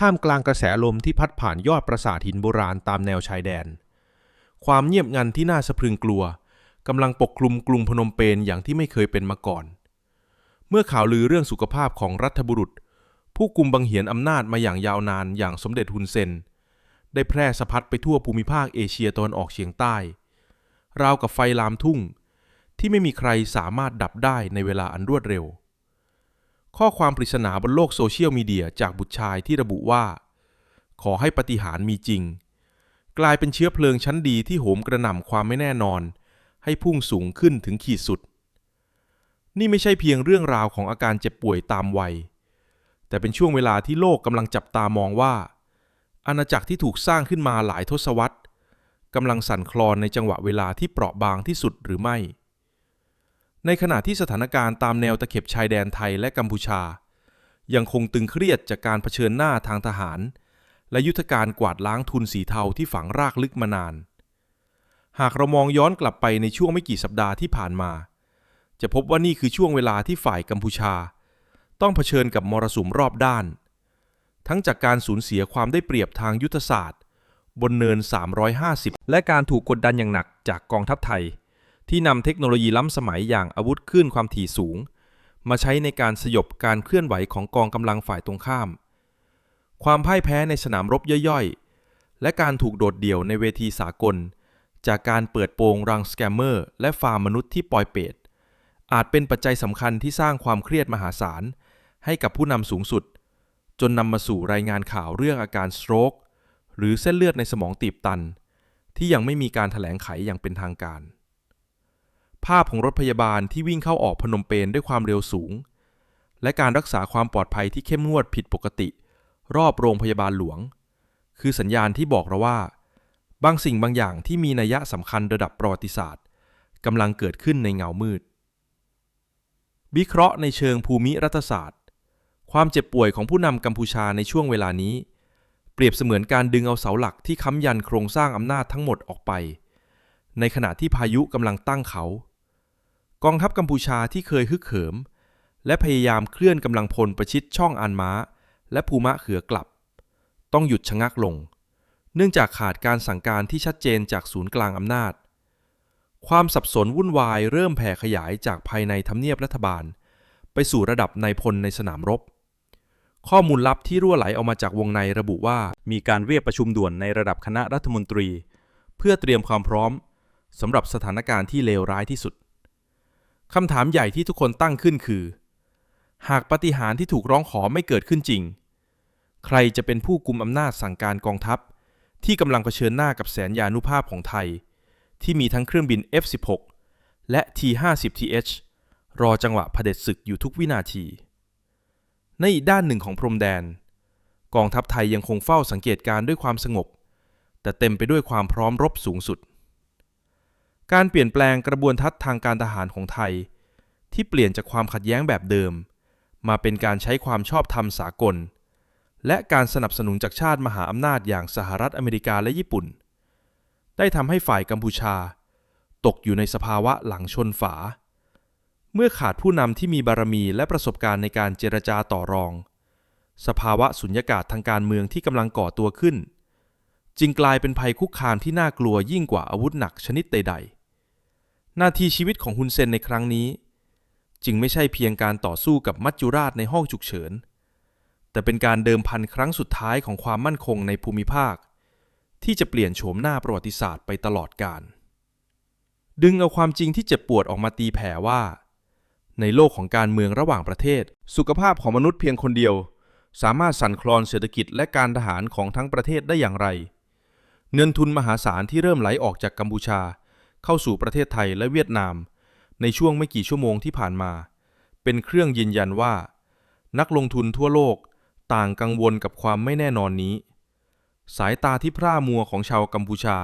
ท่ามกลางกระแสลมที่พัดผ่านยอดปราสาทหินโบราณตามแนวชายแดน ความเงียบงันที่น่าสะพรึงกลัวกำลังปกคลุมกรุงพนมเปญอย่างที่ไม่เคยเป็นมาก่อน เมื่อข่าวลือเรื่องสุขภาพของรัฐบุรุษ ผู้กุมบังเหียนอำนาจมาอย่างยาวนานอย่างสมเด็จฮุนเซน ได้แพร่สะพัดไปทั่วภูมิภาคเอเชียตะวันออกเฉียงใต้ ราวกับไฟลามทุ่ง ที่ไม่มีใครสามารถดับได้ในเวลาอันรวดเร็ว ข้อความปริศนาบนโลกโซเชียลมีเดียจากบุตรชายที่ระบุว่า ขอให้ปฏิหารมีจริง กลายเป็นเชื้อเพลิงชั้นดีที่โหมกระหน่ำความไม่แน่นอน ให้พุ่งสูงขึ้นถึงขีดสุด นี่ไม่ใช่เพียงเรื่องราวของอาการเจ็บป่วยตามวัย แต่เป็นช่วงเวลาที่โลกกำลังจับตามองว่า อาณาจักรที่ถูกสร้างขึ้นมาหลายทศวรรษกำลังสั่นคลอนในจังหวะเวลาที่เปราะบางที่สุดหรือไม่ ในขณะที่สถานการณ์ตามแนวตะเข็บชายแดนไทยและกัมพูชา ยังคงตึงเครียดจากการเผชิญหน้าทางทหาร และยุทธการกวาดล้างทุนสีเทาที่ฝังรากลึกมานาน หากเรามองย้อนกลับไปในช่วงไม่กี่สัปดาห์ที่ผ่านมา จะพบว่านี่คือช่วงเวลาที่ฝ่ายกัมพูชา ต้องเผชิญกับมรสุมรอบด้าน ทั้งจากการสูญเสียความได้เปรียบทางยุทธศาสตร์ บนเนิน 350 และการถูกกดดันอย่างหนักจากกองทัพไทย ที่นำเทคโนโลยีล้ำสมัยอย่างอาวุธคลื่นความถี่สูง มาใช้ในการสยบการเคลื่อนไหวของกองกำลังฝ่ายตรงข้าม ความพ่ายแพ้ในสนามรบย่อยๆ และการถูกโดดเดี่ยวในเวทีสากล จากการเปิดโปงรังสแกมเมอร์ และฟาร์มมนุษย์ที่ปลอยเปรตอาจเป็นปัจจัยสำคัญที่สร้างความเครียดมหาศาล ให้กับผู้นำสูงสุด จนนำมาสู่รายงานข่าวเรื่องอาการสโตรกหรือเส้นเลือดในสมองตีบตัน ที่ยังไม่มีการถแถลงไขอย่างเป็นทางการ ภาพของรถพยาบาลที่วิ่งเข้าออกพนมเปญด้วยความเร็วสูง และการรักษาความปลอดภัยที่เข้มงวดผิดปกติ รอบโรงพยาบาลหลวง คือสัญญาณที่บอกเราว่า บางสิ่งบางอย่างที่มีนัยสำคัญระดับประวัติศาสตร์กำลังเกิดขึ้นในเงามืดวิเคราะห์ในเชิงภูมิรัฐศาสตร์ ความเจ็บป่วยของผู้นำกัมพูชาในช่วงเวลานี้ เปรียบเสมือนการดึงเอาเสาหลักที่ค้ำยันโครงสร้างอำนาจทั้งหมดออกไป ในขณะที่พายุกำลังตั้งเขา กองทัพกัมพูชาที่เคยฮึกเหิม และพยายามเคลื่อนกำลังพลประชิดช่องอันม้า และภูมะเขือกลับ ต้องหยุดชะงักลง เนื่องจากขาดการสั่งการที่ชัดเจนจากศูนย์กลางอำนาจ ความสับสนวุ่นวายเริ่มแผ่ขยายจากภายในทำเนียบรัฐบาล ไปสู่ระดับนายพลในสนามรบ ข้อมูลลับที่รั่วไหลออกมาจากวงในระบุว่า มีการเรียกประชุมด่วนในระดับคณะรัฐมนตรี เพื่อเตรียมความพร้อมสำหรับสถานการณ์ที่เลวร้ายที่สุด คำถามใหญ่ที่ทุกคนตั้งขึ้นคือ หากปฏิหารที่ถูกร้องขอไม่เกิดขึ้นจริง ใครจะเป็นผู้กุมอำนาจสั่งการกองทัพ ที่กำลังเผชิญหน้ากับแสนยานุภาพของไทย ที่มีทั้งเครื่องบิน F-16 และ T-50TH รอจังหวะเผด็จศึกอยู่ทุกวินาที ในอีกด้านหนึ่งของพรมแดน กองทัพไทยยังคงเฝ้าสังเกตการณ์ด้วยความสงบ แต่เต็มไปด้วยความพร้อมรบสูงสุด การเปลี่ยนแปลงกระบวนทัศน์ทางการทหารของไทย ที่เปลี่ยนจากความขัดแย้งแบบเดิม มาเป็นการใช้ความชอบธรรมสากล และการสนับสนุนจากชาติมหาอำนาจอย่างสหรัฐอเมริกาและญี่ปุ่น ได้ทำให้ฝ่ายกัมพูชา ตกอยู่ในสภาวะหลังชนฝา เมื่อขาดผู้นำที่มีบารมีและประสบการณ์ในการเจรจาต่อรอง สภาวะสุญญากาศทางการเมืองที่กำลังก่อตัวขึ้น จึงกลายเป็นภัยคุกคามที่น่ากลัวยิ่งกว่าอาวุธหนักชนิดใดๆ นาทีชีวิตของฮุนเซนในครั้งนี้ จึงไม่ใช่เพียงการต่อสู้กับมัจจุราชในห้องฉุกเฉิน แต่เป็นการเดิมพันครั้งสุดท้ายของความมั่นคงในภูมิภาค ที่จะเปลี่ยนโฉมหน้าประวัติศาสตร์ไปตลอดกาลดึงเอาความจริงที่เจ็บปวดออกมาตีแผ่ว่า ในโลกของการเมืองระหว่างประเทศ สุขภาพของมนุษย์เพียงคนเดียว สามารถสั่นคลอนเศรษฐกิจและการทหารของทั้งประเทศได้อย่างไร เงินทุนมหาศาลที่เริ่มไหลออกจากกัมพูชา เข้าสู่ประเทศไทยและเวียดนาม ในช่วงไม่กี่ชั่วโมงที่ผ่านมา เป็นเครื่องยืนยันว่า นักลงทุนทั่วโลกต่างกังวลกับความไม่แน่นอนนี้ สายตาที่พร่ามัวของชาวกัมพูชา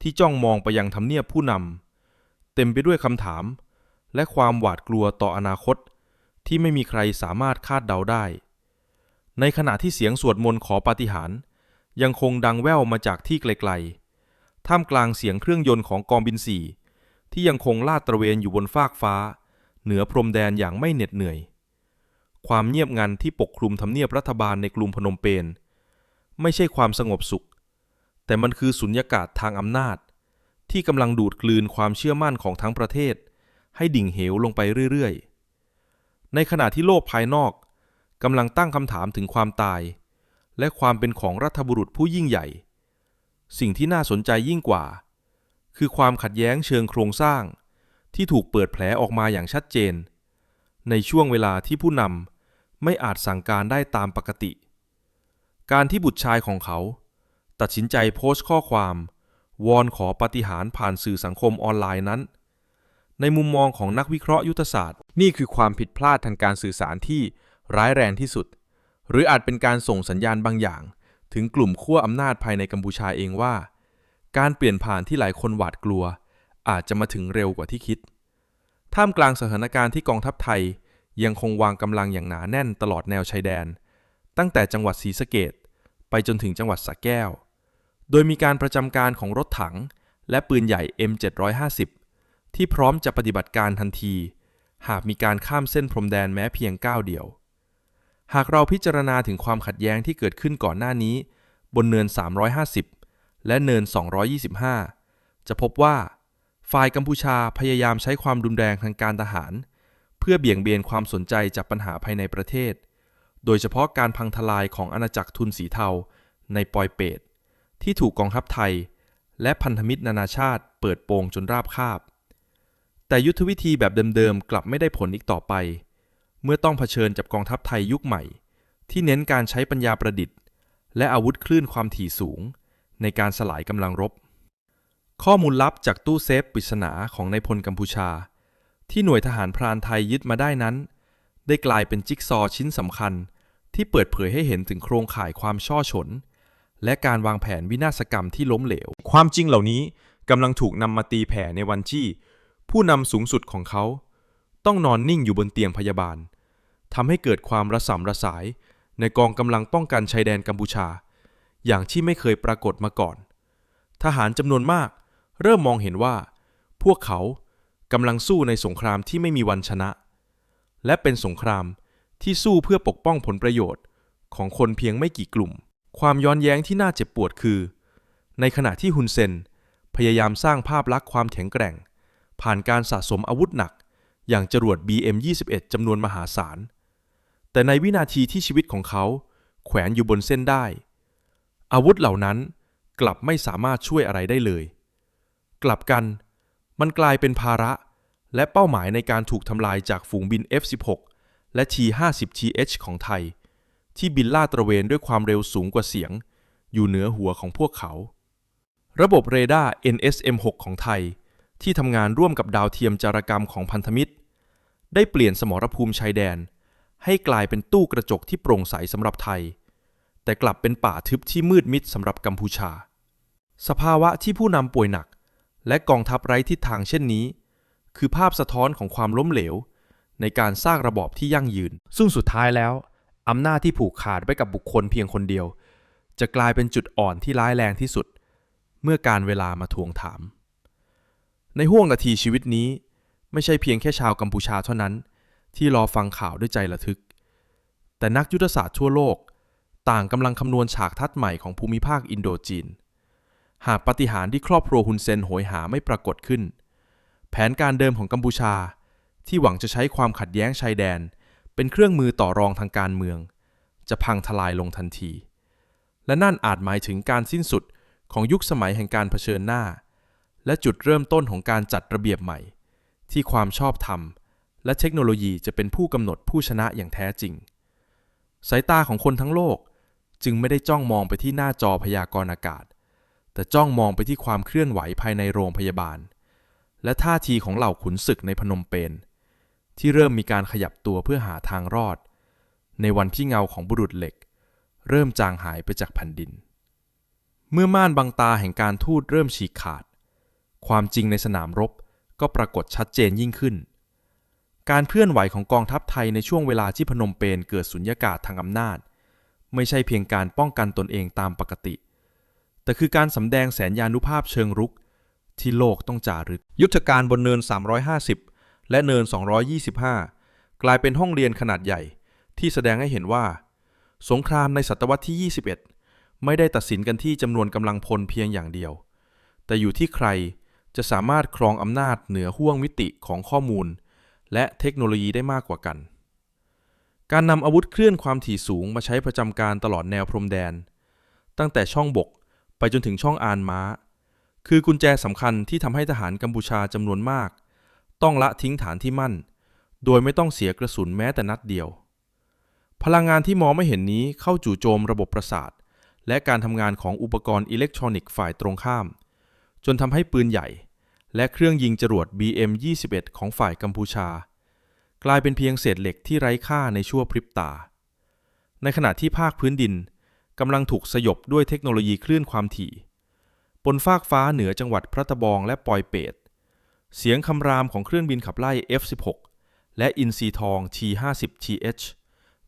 ที่จ้องมองไปยังทำเนียบผู้นำเต็มไปด้วยคำถาม และความหวาดกลัวต่ออนาคต ที่ไม่มีใครสามารถคาดเดาได้ ในขณะที่เสียงสวดมนต์ขอปาฏิหาริย์ยังคงดังแว่วมาจากที่ไกลๆ ท่ามกลางเสียงเครื่องยนต์ของกองบินสี่ที่ยังคงลาดตระเวนอยู่บนฟากฟ้า เหนือพรมแดนอย่างไม่เหน็ดเหนื่อย ความเงียบงันที่ปกคลุมทำเนียบรัฐบาลในกรุงพนมเปญไม่ใช่ความสงบสุข แต่มันคือสุญญากาศทางอำนาจ ที่กำลังดูดกลืนความเชื่อมั่นของทั้งประเทศ ให้ดิ่งเหวลงไปเรื่อยๆ ในขณะที่โลกภายนอกกำลังตั้งคำถามถึงความตาย และความเป็นของรัฐบุรุษผู้ยิ่งใหญ่ สิ่งที่น่าสนใจยิ่งกว่า คือความขัดแย้งเชิงโครงสร้าง ที่ถูกเปิดแผลออกมาอย่างชัดเจน ในช่วงเวลาที่ผู้นำไม่อาจสั่งการได้ตามปกติ การที่บุตรชายของเขา ตัดสินใจโพสต์ข้อความ วอนขอปฏิหารผ่านสื่อสังคมออนไลน์นั้น ในมุมมองของนักวิเคราะห์ยุทธศาสตร์ นี่คือความผิดพลาดทางการสื่อสารที่ร้ายแรงที่สุด หรืออาจเป็นการส่งสัญญาณบางอย่าง ถึงกลุ่มขั้วอำนาจภายในกัมพูชาเองว่า การเปลี่ยนผ่านที่หลายคนหวาดกลัว อาจจะมาถึงเร็วกว่าที่คิด ท่ามกลางสถานการณ์ที่กองทัพไทย ยังคงวางกำลังอย่างหนาแน่นตลอดแนวชายแดน ตั้งแต่จังหวัดศรีสะเกดไปจนถึงจังหวัดสระแก้ว โดยมีการประจำการของรถถัง และปืนใหญ่ M750 ที่พร้อมจะปฏิบัติการทันที หากมีการข้ามเส้นพรมแดนแม้เพียงก้าวเดียว หากเราพิจารณาถึงความขัดแย้งที่เกิดขึ้นก่อนหน้านี้ บนเนิน 350 และเนิน 225 จะพบว่า ฝ่ายกัมพูชาพยายามใช้ความรุนแรงทางการทหาร เพื่อเบี่ยงเบนความสนใจจากปัญหาภายในประเทศ โดยเฉพาะการพังทลายของอาณาจักรทุนสีเทาในปอยเปตที่ถูกกองทัพไทย และพันธมิตรนานาชาติเปิดโปงจนราบคาบ แต่ยุทธวิธีแบบเดิมๆกลับไม่ได้ผลอีกต่อไป มื่อต้องเผชิญกับกองทัพไทยยุคใหม่ ที่เน้นการใช้ปัญญาประดิษฐ์ และอาวุธคลื่นความถี่สูง ในการสลายกำลังรบ ข้อมูลลับจากตู้เซฟปริศนาของนายพลกัมพูชา ที่หน่วยทหารพรานไทยยึดมาได้นั้น ได้กลายเป็นจิ๊กซอว์ชิ้นสำคัญ ที่เปิดเผยให้เห็นถึงโครงข่ายความช่อฉน และการวางแผนวินาศกรรมที่ล้มเหลว ความจริงเหล่านี้กำลังถูกนำมาตีแผ่ในวันที่ ผู้นำสูงสุดของเขา ต้องนอนนิ่งอยู่บนเตียงพยาบาล ทำให้เกิดความระสำระสาย ในกองกำลังป้องกันชายแดนกัมพูชา อย่างที่ไม่เคยปรากฏมาก่อน ทหารจำนวนมาก เริ่มมองเห็นว่า พวกเขากำลังสู้ในสงครามที่ไม่มีวันชนะ และเป็นสงครามที่สู้เพื่อปกป้องผลประโยชน์ของคนเพียงไม่กี่กลุ่ม ความย้อนแย้งที่น่าเจ็บปวดคือ ในขณะที่ฮุนเซนพยายามสร้างภาพลักษณ์ความแข็งแกร่ง ผ่านการสะสมอาวุธหนัก อย่างจรวด BM-21 จำนวนมหาศาล แต่ในวินาทีที่ชีวิตของเขา แขวนอยู่บนเส้นได้ อาวุธเหล่านั้นกลับไม่สามารถช่วยอะไรได้เลย กลับกัน มันกลายเป็นภาระและเป้าหมายในการถูกทำลายจากฝูงบิน F-16 และ T-50TH ของไทย ที่บินลาดตระเวนด้วยความเร็วสูงกว่าเสียง อยู่เหนือหัวของพวกเขา ระบบเรดาร์ NSM-6 ของไทย ที่ทำงานร่วมกับดาวเทียมจารกรรมของพันธมิตร ได้เปลี่ยนสมรภูมิชายแดน ให้กลายเป็นตู้กระจกที่โปร่งใสสำหรับไทย แต่กลับเป็นป่าทึบที่มืดมิดสำหรับกัมพูชา สภาวะที่ผู้นำป่วยหนัก และกองทัพไร้ทิศทางเช่นนี้ คือภาพสะท้อนของความล้มเหลว ในการสร้างระบอบที่ยั่งยืน ซึ่งสุดท้ายแล้วอำนาจที่ผูกขาดไว้กับบุคคลเพียงคนเดียว จะกลายเป็นจุดอ่อนที่ร้ายแรงที่สุด เมื่อการเวลามาทวงถาม ในห่วงนาทีชีวิตนี้ ไม่ใช่เพียงแค่ชาวกัมพูชาเท่านั้น ที่รอฟังข่าวด้วยใจระทึก แต่นักยุทธศาสตร์ทั่วโลก ต่างกำลังคำนวณฉากทัศน์ใหม่ของภูมิภาคอินโดจีน หากปาฏิหารย์ที่ครอบครัวฮุนเซนโหยหาไม่ปรากฏขึ้น แผนการเดิมของกัมพูชา ที่หวังจะใช้ความขัดแย้งชายแดน เป็นเครื่องมือต่อรองทางการเมือง จะพังทลายลงทันที และนั่นอาจหมายถึงการสิ้นสุดของยุคสมัยแห่งการเผชิญหน้า และจุดเริ่มต้นของการจัดระเบียบใหม่ ที่ความชอบธรรม และเทคโนโลยีจะเป็นผู้กำหนดผู้ชนะอย่างแท้จริง สายตาของคนทั้งโลกจึงไม่ได้จ้องมองไปที่หน้าจอพยากรณ์อากาศ แต่จ้องมองไปที่ความเคลื่อนไหวภายในโรงพยาบาล และท่าทีของเหล่าขุนศึกในพนมเปญที่เริ่มมีการขยับตัวเพื่อหาทางรอด ในวันที่เงาของบุรุษเหล็ก เริ่มจางหายไปจากแผ่นดิน เมื่อม่านบังตาแห่งการทูตเริ่มฉีกขาด ความจริงในสนามรบก็ปรากฏชัดเจนยิ่งขึ้น การเคลื่อนไหวของกองทัพไทยในช่วงเวลาที่พนมเปญเกิดสุญญากาศทางอำนาจ ไม่ใช่เพียงการป้องกันตนเองตามปกติ แต่คือการสำแดงแสนยานุภาพเชิงรุก ที่โลกต้องจารึก ยุทธการบนเนิน 350 และเนิน 225 กลายเป็นห้องเรียนขนาดใหญ่ ที่แสดงให้เห็นว่า สงครามในศตวรรษที่ 21 ไม่ได้ตัดสินกันที่จำนวนกำลังพลเพียงอย่างเดียว แต่อยู่ที่ใครจะสามารถครองอำนาจเหนือห้วงมิติของข้อมูล และเทคโนโลยีได้มากกว่ากัน การนำอาวุธเคลื่อนความถี่สูงมาใช้ประจำการตลอดแนวพรมแดน ตั้งแต่ช่องบกไปจนถึงช่องอานม้า คือกุญแจสำคัญที่ทำให้ทหารกัมพูชาจำนวนมาก ต้องละทิ้งฐานที่มั่น โดยไม่ต้องเสียกระสุนแม้แต่นัดเดียว พลังงานที่มองไม่เห็นนี้เข้าจู่โจมระบบประสาท และการทำงานของอุปกรณ์อิเล็กทรอนิกส์ฝ่ายตรงข้าม จนทำให้ปืนใหญ่ และเครื่องยิงจรวด BM-21 ของฝ่ายกัมพูชา กลายเป็นเพียงเศษเหล็กที่ไร้ค่าในชั่วพริบตา ในขณะที่ภาคพื้นดินกำลังถูกสยบด้วยเทคโนโลยีคลื่นความถี่ บนฟากฟ้าเหนือจังหวัดพระตะบองและปอยเปตเสียงคำรามของเครื่องบินขับไล่ F-16 และอินซีทอง T-50TH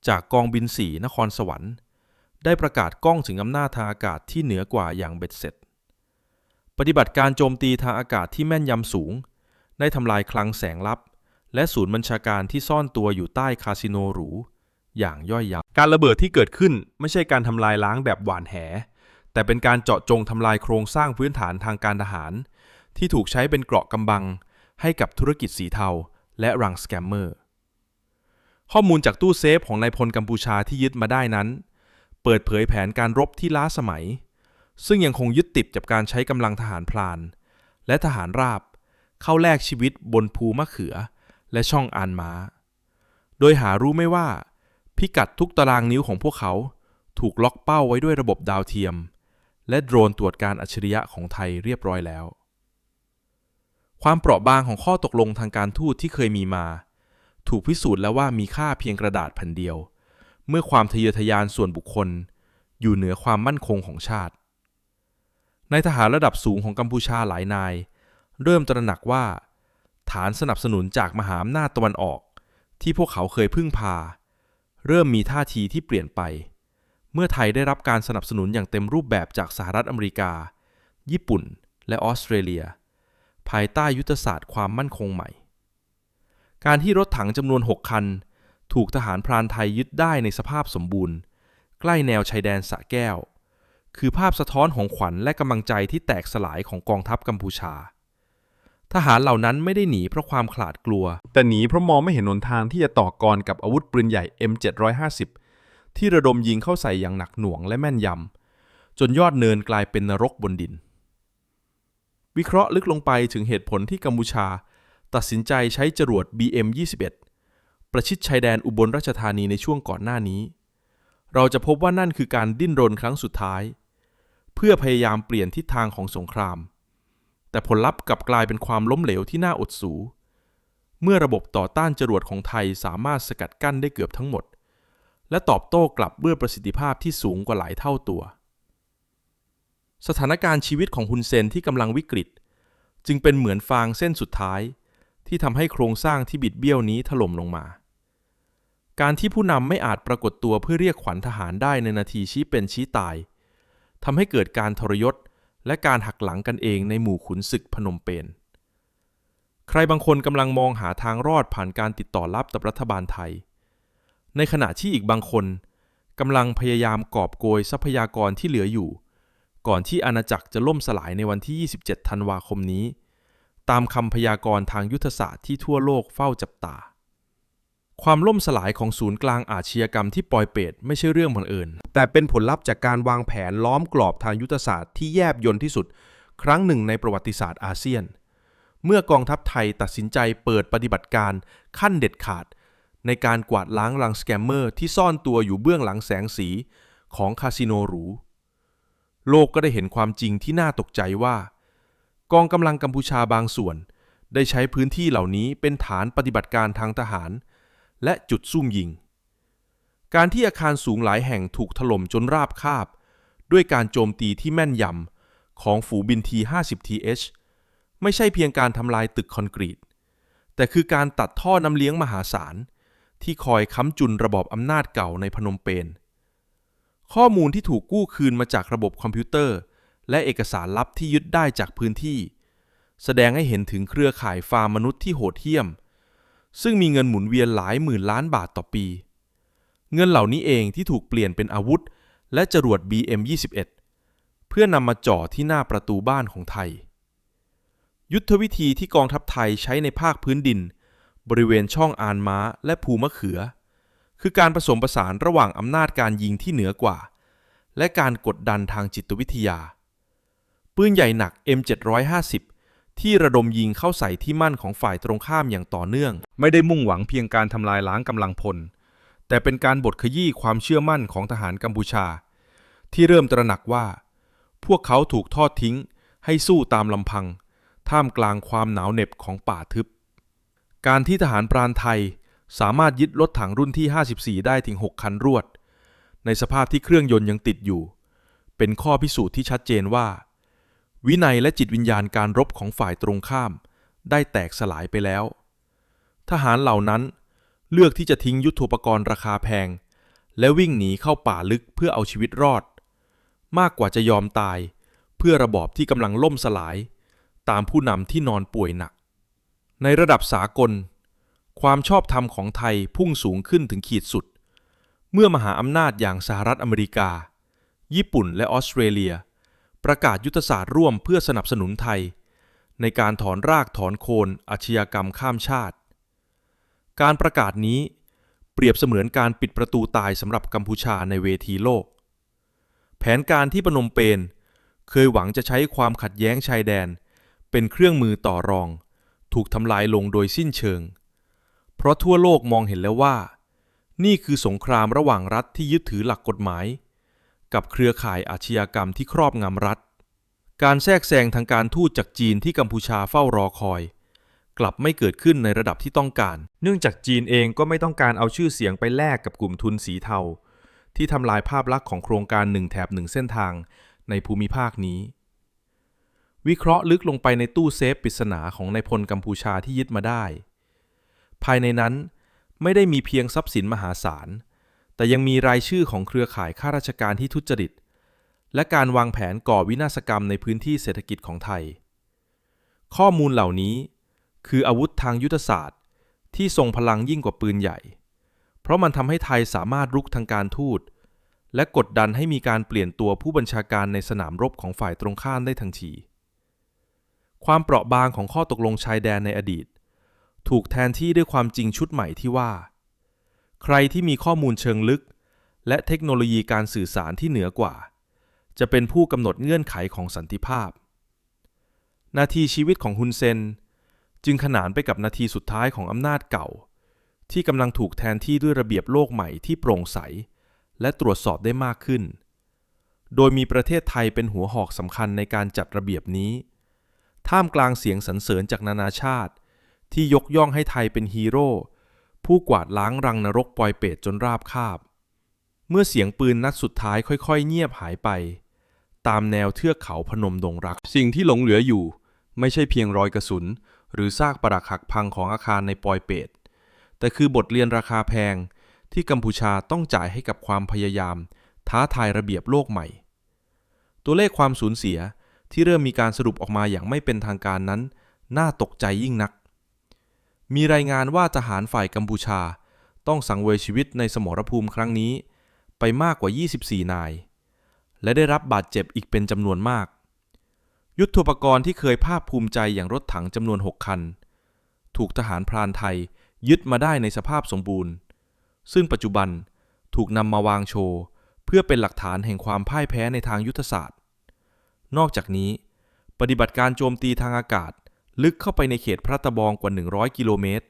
จากกองบิน 4 นครสวรรค์ ได้ประกาศก้องถึงอำนาจทางอากาศที่เหนือกว่าอย่างเบ็ดเสร็จ ปฏิบัติการโจมตีทางอากาศที่แม่นยำสูง ได้ทำลายคลังแสงลับ และศูนย์บัญชาการที่ซ่อนตัวอยู่ใต้คาสิโนหรู อย่างย่อยยับ การระเบิดที่เกิดขึ้นไม่ใช่การทำลายล้างแบบหวานแห แต่เป็นการเจาะจงทำลายโครงสร้างพื้นฐานทางการทหาร ที่ถูกใช้เป็นเกราะกำบัง ให้กับธุรกิจสีเทา และรังสแกมเมอร์ ข้อมูลจากตู้เซฟของนายพลกัมพูชาที่ยึดมาได้นั้น เปิดเผยแผนการรบที่ล้าสมัย ซึ่งยังคงยึดติดกับการใช้กำลังทหารพลาน และทหารราบ เข้าแลกชีวิตบนภูมะเขือ และช่องอานม้า โดยหารู้ไม่ว่า พิกัดทุกตารางนิ้วของพวกเขา ถูกล็อกเป้าไว้ด้วยระบบดาวเทียม และโดรนตรวจการอัจฉริยะของไทยเรียบร้อยแล้ว ความเปราะบางของข้อตกลงทางการทูตที่เคยมีมา ถูกพิสูจน์แล้วว่ามีค่าเพียงกระดาษแผ่นเดียว เมื่อความทะเยอทะยานส่วนบุคคล อยู่เหนือความมั่นคงของชาติ ในทหารระดับสูงของกัมพูชาหลายนาย เริ่มตระหนักว่า ฐานสนับสนุนจากมหาอำนาจตะวันออก ที่พวกเขาเคยพึ่งพา เริ่มมีท่าทีที่เปลี่ยนไป เมื่อไทยได้รับการสนับสนุนอย่างเต็มรูปแบบจากสหรัฐอเมริกา ญี่ปุ่น และออสเตรเลีย ภายใต้ยุทธศาสตร์ความมั่นคงใหม่ การที่รถถังจำนวน 6 คัน ถูกทหารพรานไทยยึดได้ในสภาพสมบูรณ์ ใกล้แนวชายแดนสะแก้ว คือภาพสะท้อนของขวัญและกำลังใจที่แตกสลายของกองทัพกัมพูชา ทหารเหล่านั้นไม่ได้หนีเพราะความขลาดกลัว แต่หนีเพราะมองไม่เห็นหนทางที่จะต่อกรกับอาวุธปืนใหญ่ M750 ที่ระดมยิงเข้าใส่อย่างหนักหน่วงและแม่นยำจนยอดเนินกลายเป็นนรกบนดิน วิเคราะห์ลึกลงไปถึงเหตุผลที่กัมพูชา ตัดสินใจใช้จรวด BM21 ประชิดชายแดนอุบลราชธานีในช่วงก่อนหน้านี้ เราจะพบว่านั่นคือการดิ้นรนครั้งสุดท้าย พื่อพยายามเปลี่ยนทิศทางของสงคราม แต่ผลลัพธ์กลับกลายเป็นความล้มเหลวที่น่าอดสู เมื่อระบบต่อต้านจรวดของไทยสามารถสกัดกั้นได้เกือบทั้งหมด และตอบโต้กลับด้วยประสิทธิภาพที่สูงกว่าหลายเท่าตัว สถานการณ์ชีวิตของฮุนเซนที่กำลังวิกฤต จึงเป็นเหมือนฟางเส้นสุดท้าย ที่ทำให้โครงสร้างที่บิดเบี้ยวนี้ถล่มลงมา การที่ผู้นำไม่อาจปรากฏตัวเพื่อเรียกขวัญทหารได้ในนาทีชี้เป็นชี้ตาย ทำให้เกิดการทรยศ และการหักหลังกันเองในหมู่ขุนศึกพนมเปญใครบางคนกำลังมองหาทางรอดผ่านการติดต่อลับกับรัฐบาลไทย ในขณะที่อีกบางคนกำลังพยายามกอบโกยทรัพยากรที่เหลืออยู่ ก่อนที่อาณาจักรจะล่มสลายในวันที่ 27 ธันวาคมนี้ ตามคำพยากรณ์ทางยุทธศาสตร์ที่ทั่วโลกเฝ้าจับตา ความล่มสลายของศูนย์กลางอาชญากรรมที่ปอยเปตไม่ใช่เรื่องบังเอิญ แต่เป็นผลลัพธ์จากการวางแผนล้อมกรอบทางยุทธศาสตร์ที่แยบยลที่สุด ครั้งหนึ่งในประวัติศาสตร์อาเซียน เมื่อกองทัพไทยตัดสินใจเปิดปฏิบัติการขั้นเด็ดขาด ในการกวาดล้างรังสแกมเมอร์ที่ซ่อนตัวอยู่เบื้องหลังแสงสีของคาสิโนหรู โลกก็ได้เห็นความจริงที่น่าตกใจว่า กองกำลังกัมพูชาบางส่วน ได้ใช้พื้นที่เหล่านี้เป็นฐานปฏิบัติการทางทหาร และจุดซุ่มยิง การที่อาคารสูงหลายแห่งถูกถล่มจนราบคาบ ด้วยการโจมตีที่แม่นยำของฝูบินที 50TH ไม่ใช่เพียงการทำลายตึกคอนกรีต แต่คือการตัดท่อน้ำเลี้ยงมหาศาล ที่คอยค้ำจุนระบอบอำนาจเก่าในพนมเปญข้อมูลที่ถูกกู้คืนมาจากระบบคอมพิวเตอร์ และเอกสารลับที่ยึดได้จากพื้นที่ แสดงให้เห็นถึงเครือข่ายฟาร์มมนุษย์ที่โหดเหี้ยม ซึ่งมีเงินหมุนเวียนหลายหมื่นล้านบาทต่อปี เงินเหล่านี้เองที่ถูกเปลี่ยนเป็นอาวุธ และจรวด BM-21 เพื่อนำมาจ่อที่หน้าประตูบ้านของไทย ยุทธวิธีที่กองทัพไทยใช้ในภาคพื้นดิน บริเวณช่องอานม้าและภูมะเขือ คือการผสมผสานระหว่างอำนาจการยิงที่เหนือกว่า และการกดดันทางจิตวิทยา ปืนใหญ่หนัก M750 ที่ระดมยิงเข้าใส่ที่มั่นของฝ่ายตรงข้ามอย่างต่อเนื่อง ไม่ได้มุ่งหวังเพียงการทำลายล้างกำลังพล แต่เป็นการบดขยี้ความเชื่อมั่นของทหารกัมพูชา ที่เริ่มตระหนักว่า พวกเขาถูกทอดทิ้ง ให้สู้ตามลำพัง ท่ามกลางความหนาวเหน็บของป่าทึบ การที่ทหารปราณไทยสามารถยึดรถถังรุ่นที่ 54 ได้ถึง 6 คันรวด ในสภาพที่เครื่องยนต์ยังติดอยู่ เป็นข้อพิสูจน์ที่ชัดเจนว่า วินัยและจิตวิญญาณการรบของฝ่ายตรงข้าม ได้แตกสลายไปแล้ว ทหารเหล่านั้นเลือกที่จะทิ้งยุทโธปกรณ์ราคาแพง และวิ่งหนีเข้าป่าลึกเพื่อเอาชีวิตรอด มากกว่าจะยอมตาย เพื่อระบอบที่กำลังล่มสลาย ตามผู้นำที่นอนป่วยหนัก ในระดับสากล ความชอบธรรมของไทยพุ่งสูงขึ้นถึงขีดสุด เมื่อมหาอำนาจอย่างสหรัฐอเมริกา ญี่ปุ่นและออสเตรเลีย ประกาศยุทธศาสตร์ร่วมเพื่อสนับสนุนไทย ในการถอนรากถอนโคนอาชญากรรมข้ามชาติ การประกาศนี้เปรียบเสมือนการปิดประตูตายสำหรับกัมพูชาในเวทีโลก แผนการที่ปนมเปญเคยหวังจะใช้ความขัดแย้งชายแดน เป็นเครื่องมือต่อรอง ถูกทำลายลงโดยสิ้นเชิง เพราะทั่วโลกมองเห็นแล้วว่า นี่คือสงครามระหว่างรัฐที่ยึดถือหลักกฎหมาย กับเครือข่ายอาชญากรรมที่ครอบงำรัฐ การแทรกแซงทางการทูตจากจีนที่กัมพูชาเฝ้ารอคอย กลับไม่เกิดขึ้นในระดับที่ต้องการ เนื่องจากจีนเองก็ไม่ต้องการเอาชื่อเสียงไปแลกกับกลุ่มทุนสีเทา ที่ทำลายภาพลักษณ์ของโครงการหนึ่งแถบหนึ่งเส้นทางในภูมิภาคนี้ วิเคราะห์ลึกลงไปในตู้เซฟปริศนาของนายพลกัมพูชาที่ยึดมาได้ ภายในนั้นไม่ได้มีเพียงทรัพย์สินมหาศาล แต่ยังมีรายชื่อของเครือข่ายข้าราชการที่ทุจริต และการวางแผนก่อวินาศกรรมในพื้นที่เศรษฐกิจของไทย ข้อมูลเหล่านี้ คืออาวุธทางยุทธศาสตร์ ที่ทรงพลังยิ่งกว่าปืนใหญ่ เพราะมันทำให้ไทยสามารถรุกทางการทูตและกดดันให้มีการเปลี่ยนตัวผู้บัญชาการในสนามรบของฝ่ายตรงข้ามได้ทันที ความเปราะบางของข้อตกลงชายแดนในอดีต ถูกแทนที่ด้วยความจริงชุดใหม่ที่ว่า ใครที่มีข้อมูลเชิงลึก และเทคโนโลยีการสื่อสารที่เหนือกว่า จะเป็นผู้กำหนดเงื่อนไขของสันติภาพ นาทีชีวิตของฮุนเซน จึงขนานไปกับนาทีสุดท้ายของอำนาจเก่า ที่กำลังถูกแทนที่ด้วยระเบียบโลกใหม่ที่โปร่งใส และตรวจสอบได้มากขึ้น โดยมีประเทศไทยเป็นหัวหอกสำคัญในการจัดระเบียบนี้ ท่ามกลางเสียงสรรเสริญจากนานาชาติ ที่ยกย่องให้ไทยเป็นฮีโร่ ผู้กวาดล้างรังนรกปลอยเปรตจนราบคาบ เมื่อเสียงปืนนัดสุดท้ายค่อยๆ เงียบหายไป ตามแนวเทือกเขาพนมดงรัก สิ่งที่หลงเหลืออยู่ ไม่ใช่เพียงรอยกระสุน หรือซากปรักหักพังของอาคารในปอยเปตแต่คือบทเรียนราคาแพงที่กัมพูชาต้องจ่ายให้กับความพยายาม ท้าทายระเบียบโลกใหม่ ตัวเลขความสูญเสียที่เริ่มมีการสรุปออกมาอย่างไม่เป็นทางการนั้น น่าตกใจยิ่งนัก มีรายงานว่าทหารฝ่ายกัมพูชา ต้องสังเวยชีวิตในสมรภูมิครั้งนี้ไปมากกว่า 24 นาย และได้รับบาดเจ็บอีกเป็นจำนวนมาก ยุทธปกรณ์ที่เคยภาคภูมิใจอย่างรถถังจำนวน 6 คัน ถูกทหารพรานไทยยึดมาได้ในสภาพสมบูรณ์ ซึ่งปัจจุบันถูกนำมาวางโชว์ เพื่อเป็นหลักฐานแห่งความพ่ายแพ้ในทางยุทธศาสตร์ นอกจากนี้ ปฏิบัติการโจมตีทางอากาศ ลึกเข้าไปในเขตพระตะบองกว่า 100 กิโลเมตร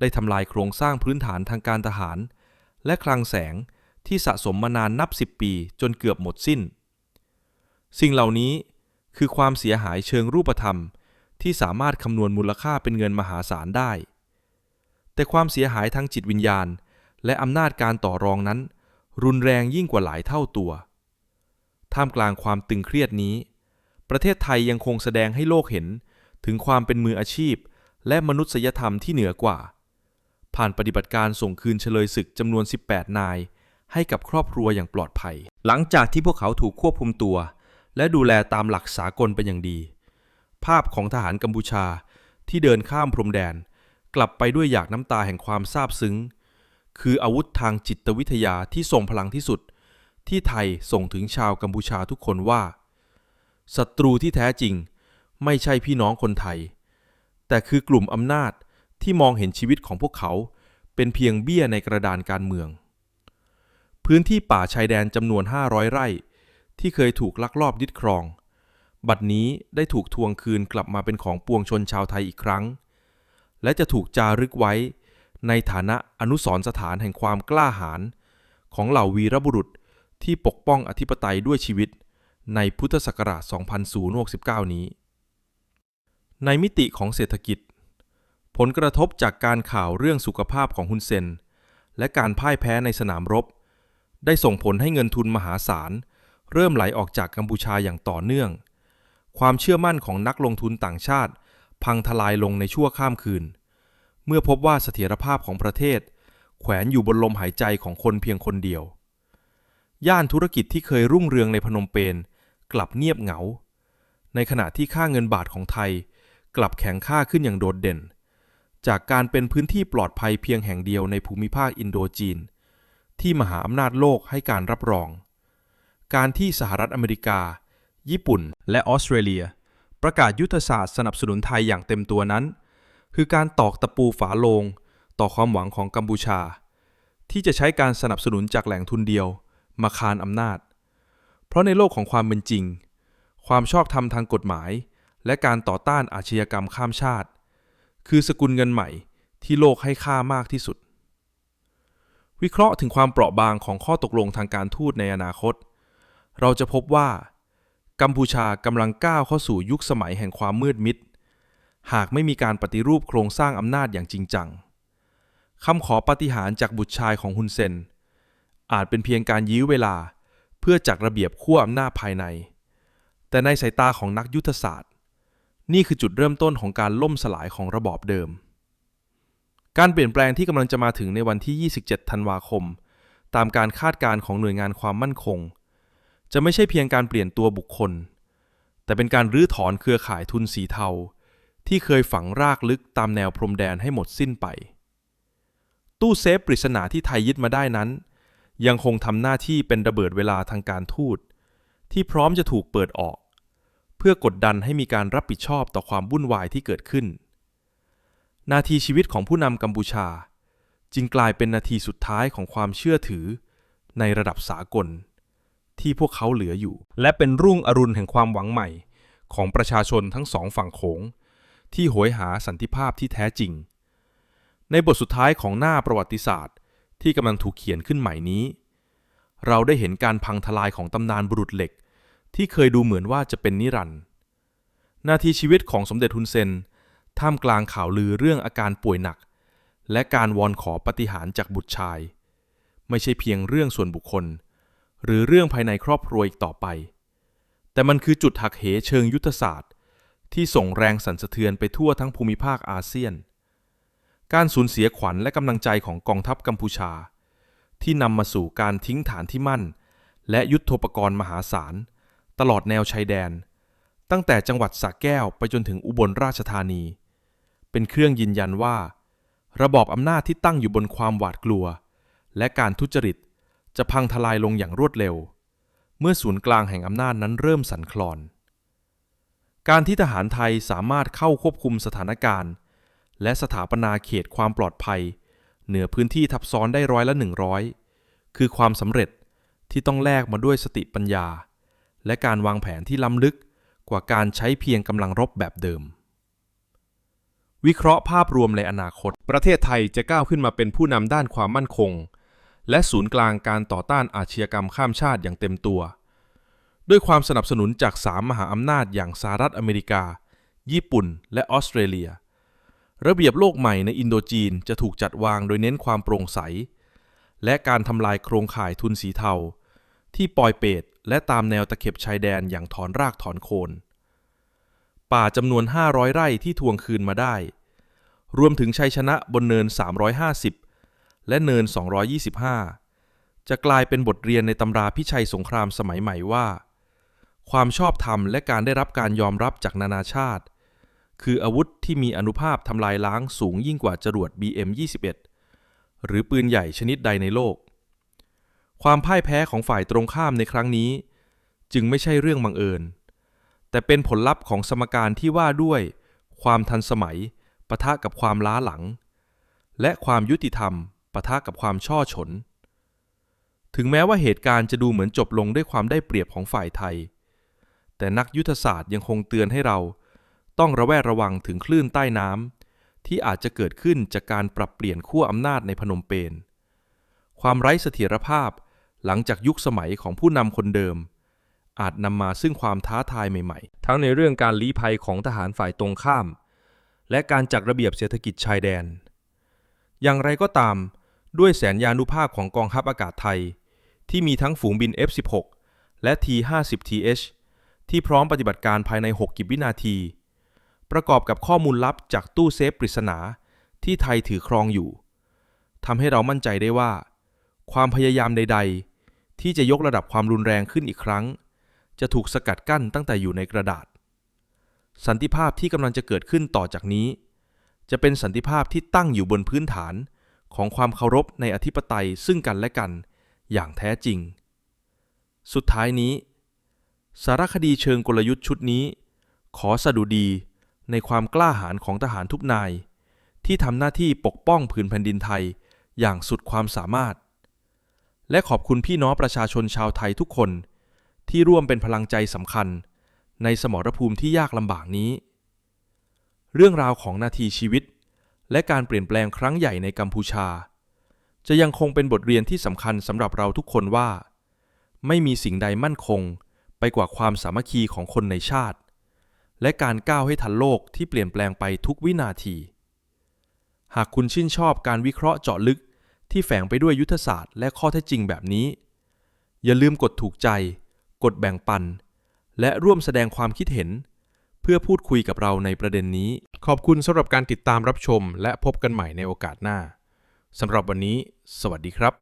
ได้ทำลายโครงสร้างพื้นฐานทางการทหาร และคลังแสงที่สะสมมานานนับ 10 ปีจนเกือบหมดสิ้น สิ่งเหล่านี้คือความเสียหายเชิงรูปธรรม ที่สามารถคำนวณมูลค่าเป็นเงินมหาศาลได้ แต่ความเสียหายทางจิตวิญญาณ และอำนาจการต่อรองนั้น รุนแรงยิ่งกว่าหลายเท่าตัว ท่ามกลางความตึงเครียดนี้ ประเทศไทยยังคงแสดงให้โลกเห็น ถึงความเป็นมืออาชีพ และมนุษยธรรมที่เหนือกว่า ผ่านปฏิบัติการส่งคืนเฉลยศึกจำนวน 18 นาย ให้กับครอบครัวอย่างปลอดภัย หลังจากที่พวกเขาถูกควบคุมตัว และดูแลตามหลักสากลเป็นอย่างดี ภาพของทหารกัมพูชาที่เดินข้ามพรมแดน กลับไปด้วยหยากน้ำตาแห่งความซาบซึ้ง คืออาวุธทางจิตวิทยาที่ทรงพลังที่สุด ที่ไทยส่งถึงชาวกัมพูชาทุกคนว่าศัตรูที่แท้จริง ไม่ใช่พี่น้องคนไทย แต่คือกลุ่มอำนาจที่มองเห็นชีวิตของพวกเขาเป็นเพียงเบี้ยในกระดานการเมือง พื้นที่ป่าชายแดนจำนวน 500 ไร่ ที่เคยถูกลักลอบยึดครอง บัดนี้ได้ถูกทวงคืนกลับมาเป็นของปวงชนชาวไทยอีกครั้ง และจะถูกจารึกไว้ในฐานะอนุสรสถานแห่งความกล้าหาญของเหล่าวีรบุรุษที่ปกป้องอธิปไตยด้วยชีวิตในพุทธศักราช 2069 นี้ ในมิติของเศรษฐกิจ ผลกระทบจากการข่าวเรื่องสุขภาพของฮุนเซน และการพ่ายแพ้ในสนามรบ ได้ส่งผลให้เงินทุนมหาศาล เริ่มไหลออกจากกัมพูชาอย่างต่อเนื่อง ความเชื่อมั่นของนักลงทุนต่างชาติ พังทลายลงในชั่วข้ามคืน เมื่อพบว่าเสถียรภาพของประเทศ แขวนอยู่บนลมหายใจของคนเพียงคนเดียว ย่านธุรกิจที่เคยรุ่งเรืองในพนมเปญกลับเงียบเหงา ในขณะที่ค่าเงินบาทของไทย กลับแข็งค่าขึ้นอย่างโดดเด่น จากการเป็นพื้นที่ปลอดภัยเพียงแห่งเดียวในภูมิภาคอินโดจีน ที่มหาอำนาจโลกให้การรับรอง การที่สหรัฐอเมริกา ญี่ปุ่น และออสเตรเลีย ประกาศยุทธศาสตร์สนับสนุนไทยอย่างเต็มตัวนั้น คือการตอกตะปูฝาโลง ต่อความหวังของกัมพูชา ที่จะใช้การสนับสนุนจากแหล่งทุนเดียว มาคานอำนาจ เพราะในโลกของความเป็นจริง ความชอบธรรมทางกฎหมาย และการต่อต้านอาชญากรรมข้ามชาติ คือสกุลเงินใหม่ที่โลกให้ค่ามากที่สุด วิเคราะห์ถึงความเปราะบางของข้อตกลงทางการทูตในอนาคต เราจะพบว่า กัมพูชากำลังก้าวเข้าสู่ยุคสมัยแห่งความมืดมิด หากไม่มีการปฏิรูปโครงสร้างอำนาจอย่างจริงจังคำขอปฏิหารจากบุตรชายของฮุนเซน อาจเป็นเพียงการยื้อเวลาเพื่อจัดระเบียบขั้วอำนาจภายใน แต่ในสายตาของนักยุทธศาสตร์ นี่คือจุดเริ่มต้นของการล่มสลายของระบอบเดิม การเปลี่ยนแปลงที่กำลังจะมาถึงในวันที่ 27 ธันวาคม ตามการคาดการณ์ของหน่วยงานความมั่นคง จะไม่ใช่เพียงการเปลี่ยนตัวบุคคล แต่เป็นการรื้อถอนเครือข่ายทุนสีเทา ที่เคยฝังรากลึกตามแนวพรมแดนให้หมดสิ้นไป ตู้เซฟปริศนาที่ไทยยึดมาได้นั้น ยังคงทำหน้าที่เป็นระเบิดเวลาทางการทูตที่พร้อมจะถูกเปิดออก เพื่อกดดันให้มีการรับผิดชอบต่อความวุ่นวายที่เกิดขึ้น นาทีชีวิตของผู้นำกัมพูชา จึงกลายเป็นนาทีสุดท้ายของความเชื่อถือ ในระดับสากล ที่พวกเขาเหลืออยู่ และเป็นรุ่งอรุณแห่งความหวังใหม่ ของประชาชนทั้งสองฝั่งโขง ที่โหยหาสันติภาพที่แท้จริง ในบทสุดท้ายของหน้าประวัติศาสตร์ ที่กำลังถูกเขียนขึ้นใหม่นี้ เราได้เห็นการพังทลายของตำนานบุรุษเหล็ก ที่เคยดูเหมือนว่าจะเป็นนิรันดร์นาทีชีวิตของสมเด็จฮุนเซน ท่ามกลางข่าวลือเรื่องอาการป่วยหนัก และการวอนขอปฏิหารจากบุตรชาย ไม่ใช่เพียงเรื่องส่วนบุคคล หรือเรื่องภายในครอบครัวอีกต่อไป แต่มันคือจุดหักเหเชิงยุทธศาสตร์ ที่ส่งแรงสั่นสะเทือนไปทั่วทั้งภูมิภาคอาเซียน การสูญเสียขวัญและกำลังใจของกองทัพกัมพูชา ที่นำมาสู่การทิ้งฐานที่มั่น และยุทโธปกรณ์มหาศาล ตลอดแนวชายแดน ตั้งแต่จังหวัดสระแก้วไปจนถึงอุบลราชธานี เป็นเครื่องยืนยันว่า ระบอบอำนาจที่ตั้งอยู่บนความหวาดกลัว และการทุจริตจะพังทลายลงอย่างรวดเร็ว เมื่อศูนย์กลางแห่งอำนาจนั้นเริ่มสั่นคลอน การที่ทหารไทยสามารถเข้าควบคุมสถานการณ์ และสถาปนาเขตความปลอดภัย เหนือพื้นที่ทับซ้อนได้ร้อยละหนึ่งร้อยคือความสำเร็จที่ต้องแลกมาด้วยสติปัญญา และการวางแผนที่ล้ำลึกกว่าการใช้เพียงกำลังรบแบบเดิม วิเคราะห์ภาพรวมในอนาคต ประเทศไทยจะก้าวขึ้นมาเป็นผู้นำด้านความมั่นคง และศูนย์กลางการต่อต้านอาชญากรรมข้ามชาติอย่างเต็มตัว ด้วยความสนับสนุนจากสามมหาอำนาจอย่างสหรัฐอเมริกา ญี่ปุ่น และออสเตรเลีย ระเบียบโลกใหม่ในอินโดจีนจะถูกจัดวางโดยเน้นความโปร่งใส และการทำลายโครงข่ายทุนสีเทา ที่ปลอยเปตและตามแนวตะเข็บชายแดนอย่างถอนรากถอนโคน ป่าจำนวน 500 ไร่ที่ทวงคืนมาได้ รวมถึงชัยชนะบนเนิน 350 และเนิน 225 จะกลายเป็นบทเรียนในตำราพิชัยสงครามสมัยใหม่ว่า ความชอบธรรมและการได้รับการยอมรับจากนานาชาติ คืออาวุธที่มีอนุภาพทำลายล้างสูงยิ่งกว่าจรวด BM-21 หรือปืนใหญ่ชนิดใดในโลก ความพ่ายแพ้ของฝ่ายตรงข้ามในครั้งนี้ จึงไม่ใช่เรื่องบังเอิญ แต่เป็นผลลัพธ์ของสมการที่ว่าด้วย ความทันสมัยปะทะกับความล้าหลัง และความยุติธรรมปะทะกับความช่อฉน ถึงแม้ว่าเหตุการณ์จะดูเหมือนจบลงด้วยความได้เปรียบของฝ่ายไทย แต่นักยุทธศาสตร์ยังคงเตือนให้เรา ต้องระแวดระวังถึงคลื่นใต้น้ำที่อาจจะเกิดขึ้นจากการปรับเปลี่ยนขั้วอำนาจในพนมเปญความไร้เสถียรภาพ หลังจากยุคสมัยของผู้นำคนเดิม อาจนำมาซึ่งความท้าทายใหม่ๆ ทั้งในเรื่องการลี้ภัยของทหารฝ่ายตรงข้าม และการจัดระเบียบเศรษฐกิจชายแดน อย่างไรก็ตาม ด้วยแสนยานุภาพของกองทัพอากาศไทย ที่มีทั้งฝูงบิน F-16 และ T-50TH ที่พร้อมปฏิบัติการภายใน 6 กิบวินาที ประกอบกับข้อมูลลับจากตู้เซฟปริศนาที่ไทยถือครองอยู่ทำให้เรามั่นใจได้ว่า ความพยายามใด ๆ ที่จะยกระดับความรุนแรงขึ้นอีกครั้ง จะถูกสกัดกั้นตั้งแต่อยู่ในกระดาษ สันติภาพที่กำลังจะเกิดขึ้นต่อจากนี้ จะเป็นสันติภาพที่ตั้งอยู่บนพื้นฐานของความเคารพในอธิปไตยซึ่งกันและกันอย่างแท้จริง สุดท้ายนี้ สารคดีเชิงกลยุทธ์ชุดนี้ ขอสดุดีในความกล้าหาญของทหารทุกนาย ที่ทำหน้าที่ปกป้องผืนแผ่นดินไทยอย่างสุดความสามารถ และขอบคุณพี่น้องประชาชนชาวไทยทุกคน ที่ร่วมเป็นพลังใจสำคัญ ในสมรภูมิที่ยากลำบากนี้ เรื่องราวของนาทีชีวิต และการเปลี่ยนแปลงครั้งใหญ่ในกัมพูชา จะยังคงเป็นบทเรียนที่สำคัญสำหรับเราทุกคนว่า ไม่มีสิ่งใดมั่นคงไปกว่าความสามัคคีของคนในชาติ และการก้าวให้ทันโลกที่เปลี่ยนแปลงไปทุกวินาที หากคุณชื่นชอบการวิเคราะห์เจาะลึก ที่แฝงไปด้วยยุทธศาสตร์และข้อเท็จจริงแบบนี้ อย่าลืมกดถูกใจ กดแบ่งปัน และร่วมแสดงความคิดเห็น เพื่อพูดคุยกับเราในประเด็นนี้ ขอบคุณสำหรับการติดตามรับชม และพบกันใหม่ในโอกาสหน้าสำหรับวันนี้ สวัสดีครับ